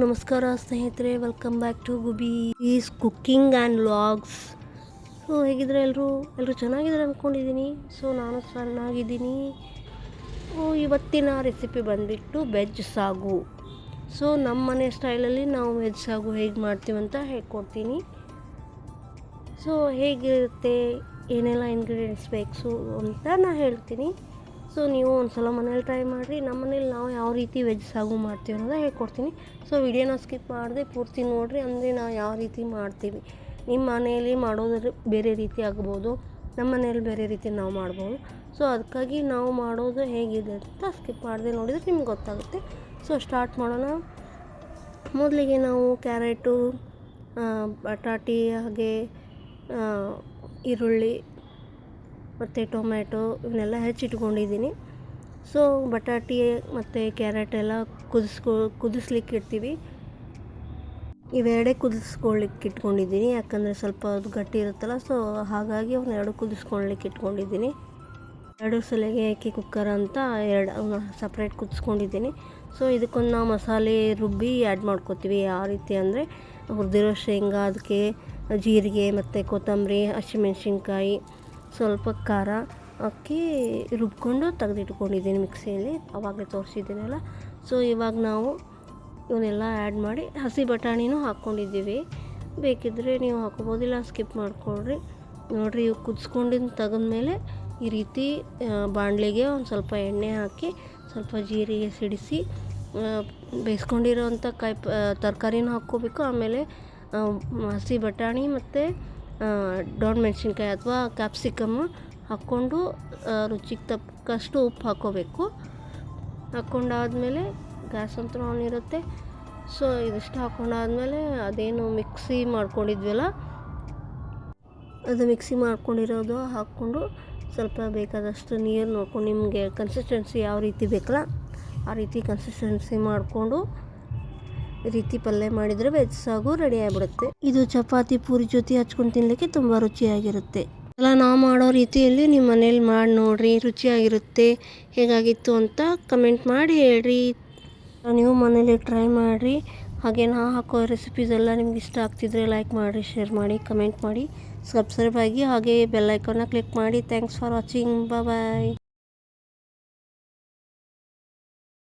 ನಮಸ್ಕಾರ ಸ್ನೇಹಿತರೆ welcome back to Gubbi is cooking and vlogs so ಹೇಗಿದ್ರೆ ಎಲ್ಲರೂ ಎಲ್ಲರೂ ಚೆನ್ನಾಗಿದ್ರೆ ಅಂದ್ಕೊಂಡಿದ್ದೀನಿ ಸೊ ನಾನು ಚೆನ್ನಾಗಿದ್ದೀನಿ. ಇವತ್ತಿನ ರೆಸಿಪಿ ಬಂದುಬಿಟ್ಟು ವೆಜ್ ಸಾಗು. ಸೊ ನಮ್ಮ ಮನೆ ಸ್ಟೈಲಲ್ಲಿ ನಾವು ವೆಜ್ ಸಾಗು ಹೇಗೆ ಮಾಡ್ತೀವಿ ಅಂತ ಹೇಳ್ಕೊಡ್ತೀನಿ. ಸೊ ಹೇಗಿರುತ್ತೆ, ಏನೆಲ್ಲ ಇಂಗ್ರೀಡಿಯೆಂಟ್ಸ್ ಬೇಕು ಅಂತ ನಾನು ಹೇಳ್ತೀನಿ. ಸೊ ನೀವು ಒಂದ್ಸಲ ಮನೇಲಿ ಟ್ರೈ ಮಾಡಿರಿ. ನಮ್ಮ ಮನೇಲಿ ನಾವು ಯಾವ ರೀತಿ ವೆಜ್ ಸಾಗು ಮಾಡ್ತೀವಿ ಅನ್ನೋದು ಹೇಳ್ಕೊಡ್ತೀನಿ. ಸೊ ವಿಡಿಯೋನ ಸ್ಕಿಪ್ ಮಾಡದೆ ಪೂರ್ತಿ ನೋಡಿರಿ. ಅಂದರೆ ನಾವು ಯಾವ ರೀತಿ ಮಾಡ್ತೀವಿ. ನಿಮ್ಮ ಮನೆಯಲ್ಲಿ ಮಾಡೋದ್ರ ಬೇರೆ ರೀತಿ ಆಗ್ಬೋದು. ನಮ್ಮ ಮನೇಲಿ ಬೇರೆ ರೀತಿ ನಾವು ಮಾಡ್ಬೋದು. ಸೊ ಅದಕ್ಕಾಗಿ ನಾವು ಮಾಡೋದು ಹೇಗಿದೆ ಅಂತ ಸ್ಕಿಪ್ ಮಾಡದೆ ನೋಡಿದರೆ ನಿಮ್ಗೆ ಗೊತ್ತಾಗುತ್ತೆ. ಸೊ ಸ್ಟಾರ್ಟ್ ಮಾಡೋಣ. ಮೊದಲಿಗೆ ನಾವು ಕ್ಯಾರೆಟು ಬಟಾಟಿ ಹಾಗೆ ಈರುಳ್ಳಿ ಮತ್ತು ಟೊಮ್ಯಾಟೊ ಇವನ್ನೆಲ್ಲ ಹೆಚ್ಚಿಟ್ಕೊಂಡಿದ್ದೀನಿ. ಸೊ ಬಟಾಟಿ ಮತ್ತು ಕ್ಯಾರೆಟ್ ಎಲ್ಲ ಕುದಿಸ್ಕೊ, ಕುದಿಸ್ಲಿಕ್ಕೆ ಇಡ್ತೀವಿ. ಇವೆರಡೇ ಕುದಿಸ್ಕೊಳ್ಳಿಕ್ಕೆ ಇಟ್ಕೊಂಡಿದ್ದೀನಿ. ಯಾಕಂದರೆ ಸ್ವಲ್ಪ ಅದು ಗಟ್ಟಿ ಇರುತ್ತಲ್ಲ ಸೊ ಹಾಗಾಗಿ ಎರಡು ಕುದಿಸ್ಕೊಳ್ಲಿಕ್ಕೆ ಇಟ್ಕೊಂಡಿದ್ದೀನಿ. ಎರಡು ಸಲಿಗೆ ಅಕ್ಕಿ ಕುಕ್ಕರ್ ಅಂತ ಎರಡು, ಅವನ್ನ ಸಪ್ರೇಟ್ ಕುದಿಸ್ಕೊಂಡಿದ್ದೀನಿ. ಸೊ ಇದಕ್ಕೊಂದು ನಾವು ಮಸಾಲೆ ರುಬ್ಬಿ ಆ್ಯಡ್ ಮಾಡ್ಕೋತೀವಿ. ಯಾವ ರೀತಿ ಅಂದರೆ ಹುರಿದಿರೋ ಶೇಂಗಾ ಅದಕ್ಕೆ ಜೀರಿಗೆ ಮತ್ತು ಕೊತ್ತಂಬರಿ, ಹಸಿಮೆಣ್ಸಿನ್ಕಾಯಿ ಸ್ವಲ್ಪ ಖಾರ ಹಾಕಿ ರುಬ್ಕೊಂಡು ತೆಗೆದಿಟ್ಕೊಂಡಿದ್ದೀನಿ ಮಿಕ್ಸಿಯಲ್ಲಿ, ಅವಾಗಲೇ ತೋರಿಸಿದ್ದೀನಲ್ಲ. ಸೊ ಇವಾಗ ನಾವು ಇವನ್ನೆಲ್ಲ ಆ್ಯಡ್ ಮಾಡಿ ಹಸಿ ಬಟಾಣಿನೂ ಹಾಕ್ಕೊಂಡಿದ್ದೀವಿ. ಬೇಕಿದ್ದರೆ ನೀವು ಹಾಕೋಬೋದಿಲ್ಲ ಸ್ಕಿಪ್ ಮಾಡ್ಕೊಳ್ರಿ. ನೋಡಿರಿ, ಇವು ಕುದಿಸ್ಕೊಂಡಿದ್ದು ತೆಗೆದ್ಮೇಲೆ ಈ ರೀತಿ ಬಾಣಲೆಗೆ ಒಂದು ಸ್ವಲ್ಪ ಎಣ್ಣೆ ಹಾಕಿ ಸ್ವಲ್ಪ ಜೀರಿಗೆ ಸಿಡಿಸಿ ಬೇಯಿಸ್ಕೊಂಡಿರೋವಂಥ ಕಾಯಿ ತರಕಾರಿನೂ ಹಾಕ್ಕೋಬೇಕು. ಆಮೇಲೆ ಹಸಿ ಬಟಾಣಿ ಮತ್ತು ಡೊಣ್ ಮೆಣಸಿನ್ಕಾಯಿ ಅಥವಾ ಕ್ಯಾಪ್ಸಿಕಮ್ ಹಾಕ್ಕೊಂಡು ರುಚಿಗೆ ತಕ್ಕಷ್ಟು ಉಪ್ಪು ಹಾಕ್ಕೋಬೇಕು ಹಾಕ್ಕೊಂಡಾದ್ಮೇಲೆ ಗ್ಯಾಸ್ ಅಂತೂ ಆನ್ ಇರುತ್ತೆ. ಸೊ ಇದಿಷ್ಟು ಹಾಕ್ಕೊಂಡಾದ್ಮೇಲೆ ಅದೇನು ಮಿಕ್ಸಿ ಮಾಡ್ಕೊಂಡಿದ್ವಲ್ಲ, ಅದು ಮಿಕ್ಸಿ ಮಾಡ್ಕೊಂಡಿರೋದು ಹಾಕ್ಕೊಂಡು ಸ್ವಲ್ಪ ಬೇಕಾದಷ್ಟು ನೀರು ನೋಡ್ಕೊಂಡು ನಿಮಗೆ ಕನ್ಸಿಸ್ಟೆನ್ಸಿ ಯಾವ ರೀತಿ ಬೇಕಲ್ಲ, ಆ ರೀತಿ ಕನ್ಸಿಸ್ಟೆನ್ಸಿ ಮಾಡಿಕೊಂಡು ರೀತಿ ಪಲ್ಯ ಮಾಡಿದರೆ ವೆಜ್ ಸಾಗು ರೆಡಿ ಆಗಿಬಿಡುತ್ತೆ. ಇದು ಚಪಾತಿ, ಪೂರಿ ಜೊತೆ ಹಚ್ಕೊಂಡು ತಿನ್ನಲಿಕ್ಕೆ ತುಂಬ ರುಚಿಯಾಗಿರುತ್ತೆ. ಎಲ್ಲ ನಾವು ಮಾಡೋ ರೀತಿಯಲ್ಲಿ ನಿಮ್ಮ ಮನೇಲಿ ಮಾಡಿ ನೋಡ್ರಿ, ರುಚಿಯಾಗಿರುತ್ತೆ, ಹೇಗಾಗಿತ್ತು ಅಂತ ಕಮೆಂಟ್ ಮಾಡಿ ಹೇಳ್ರಿ. ನೀವು ಮನೇಲಿ ಟ್ರೈ ಮಾಡಿರಿ. ಹಾಗೆ ನಾ ಹಾಕೋ ರೆಸಿಪೀಸ್ ಎಲ್ಲ ನಿಮ್ಗೆ ಇಷ್ಟ ಆಗ್ತಿದ್ರೆ ಲೈಕ್ ಮಾಡಿ ಶೇರ್ ಮಾಡಿ ಕಮೆಂಟ್ ಮಾಡಿ ಸಬ್ಸ್ಕ್ರೈಬ್ ಆಗಿ ಹಾಗೆ ಬೆಲ್ ಐಕಾನ್ನ ಕ್ಲಿಕ್ ಮಾಡಿ. Thanks for watching bye